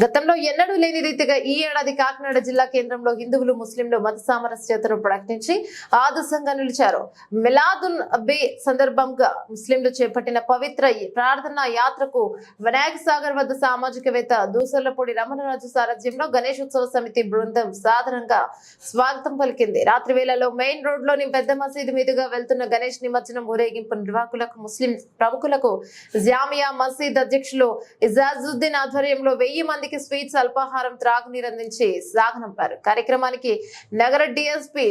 గతంలో ఎన్నడూ లేని రీతిగా ఈ ఏడాది కాకినాడ జిల్లా కేంద్రంలో హిందువులు ముస్లింలు మత సామరస్యతను ప్రకటించి ఆదర్శంగా నిలిచారు. మిలాదున్ అబే సందర్భంగా ముస్లింలు చేపట్టిన పవిత్ర ప్రార్థనా యాత్రకు వినాయక సాగర్ వద్ద సామాజికవేత్త దూసర్లపూడి రమణరాజు సారథ్యంలో గణేష్ ఉత్సవ సమితి బృందం సాధారణంగా స్వాగతం పలికింది. రాత్రి వేళలో మెయిన్ రోడ్లోని పెద్ద మసీదు మీదుగా వెళ్తున్న గణేష్ నిమజ్జనం ఊరేగింపు నిర్వాహకులకు ముస్లిం ప్రముఖులకు జామియా మసీద్ అధ్యక్షులు ఇజాజుద్దీన్ ఆధ్వర్యంలో వెయ్యి మందికి స్వీట్స్ అల్పాహారం త్రాగునీరు అందించి సాగనంపారు. కార్యక్రమానికి నగర డిఎస్పీ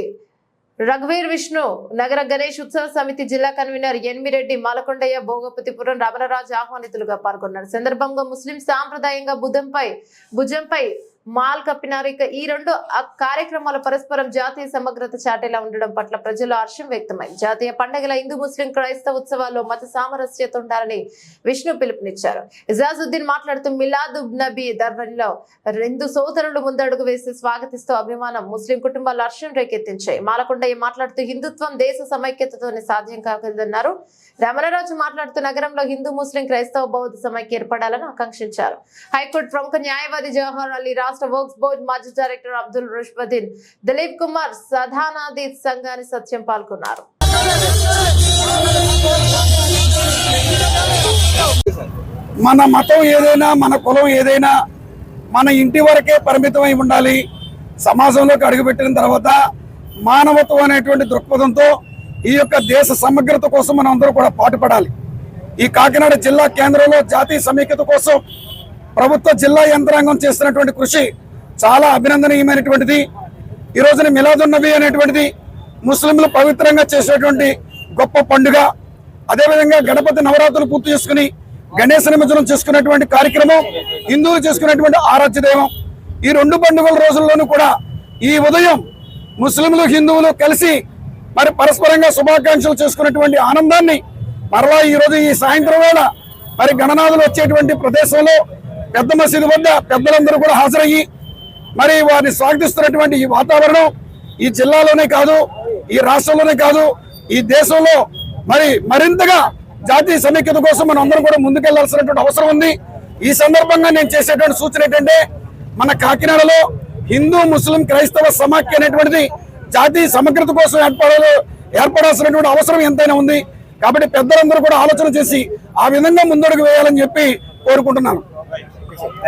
రఘువీర్ విష్ణు నగర గణేష్ ఉత్సవ సమితి జిల్లా కన్వీనర్ ఎన్మిరెడ్డి మాలకొండయ్య భోగపతిపురం రమణరాజు ఆహ్వానితులుగా పాల్గొన్నారు. సందర్భంగా ముస్లిం సాంప్రదాయంగా బుధంపై భుజంపై మాల్ కప్పినారు. ఇక ఈ రెండు ఆ కార్యక్రమాలు పరస్పరం జాతీయ సమగ్రత చాటేలా ఉండడం పట్ల ప్రజల్లో హర్షం వ్యక్తమై జాతీయ పండుగల హిందూ ముస్లిం క్రైస్తవ ఉత్సవాల్లో మత సామరస్యత ఉండాలని విష్ణు పిలుపునిచ్చారు. ఇజాజుద్దీన్ మాట్లాడుతూ మిలాద్ నబీ దర్బార్లో రెండు సోదరులు ముందడుగు వేసి స్వాగతిస్తూ అభిమానం ముస్లిం కుటుంబాలు హర్షం రేకెత్తించాయి. మాలకొండయ్య మాట్లాడుతూ హిందుత్వం దేశ సమైక్యతతోనే సాధ్యం కాగలదన్నారు రమణరాజు మాట్లాడుతూ నగరంలో హిందూ ముస్లిం క్రైస్తవ బౌద్ధ సమైక్య ఏర్పడాలని ఆకాంక్షించారు. హైకోర్టు ప్రముఖ న్యాయవాది జవహర్ అలీ రాష్ట్ర వర్క్స్ బోర్డు మాజీ డైరెక్టర్ అబ్దుల్ రుష్బద్దీన్ దిలీప్ కుమార్ సధానాది సంఘాన్ని సత్యం పాల్గొన్నారు. మన మతం ఏదైనా మన కులం ఏదైనా మన ఇంటి వరకే పరిమితమై ఉండాలి. సమాజంలోకి అడుగుపెట్టిన తర్వాత మానవత్వం అనేటువంటి దృక్పథంతో ఈ యొక్క దేశ సమగ్రత కోసం మనం అందరూ కూడా పాటుపడాలి. ఈ కాకినాడ జిల్లా కేంద్రంలో జాతీయ సమైక్యత కోసం ప్రభుత్వ జిల్లా యంత్రాంగం చేస్తున్నటువంటి కృషి చాలా అభినందనీయమైనటువంటిది. ఈ రోజున మిలాదున్ అనేటువంటిది ముస్లింలు పవిత్రంగా చేసేటువంటి గొప్ప పండుగ. అదేవిధంగా గణపతి నవరాత్రులు పూర్తి చేసుకుని గణేశ నిమజ్జనం చేసుకునేటువంటి కార్యక్రమం హిందువులు చేసుకునేటువంటి ఆరాధ్య దైవం. ఈ రెండు పండుగల రోజుల్లోనూ కూడా ఈ ఉదయం ముస్లింలు హిందువులు కలిసి మరి పరస్పరంగా శుభాకాంక్షలు చేసుకున్నటువంటి ఆనందాన్ని మరలా ఈ రోజు ఈ సాయంత్రం వేళ మరి గణనాథులు వచ్చేటువంటి ప్రదేశంలో పెద్ద మసీదు వద్ద పెద్దలందరూ కూడా హాజరయ్యి మరి వారిని స్వాగతిస్తున్నటువంటి ఈ వాతావరణం ఈ జిల్లాలోనే కాదు ఈ రాష్ట్రంలోనే కాదు ఈ దేశంలో మరి మరింతగా జాతీయ సమైక్యత కోసం మనం అందరం కూడా ముందుకెళ్ళాల్సినటువంటి అవసరం ఉంది. ఈ సందర్భంగా నేను చేసేటువంటి సూచన ఏంటంటే మన కాకినాడలో హిందూ ముస్లిం క్రైస్తవ సమాఖ్య అనేటువంటిది జాతీయ సమగ్రత కోసం ఏర్పడాలి ఏర్పడాల్సినటువంటి అవసరం ఎంతైనా ఉంది. కాబట్టి పెద్దలందరూ కూడా ఆలోచన చేసి ఆ విధంగా ముందడుగు వేయాలని చెప్పి కోరుకుంటున్నాను. Thank you.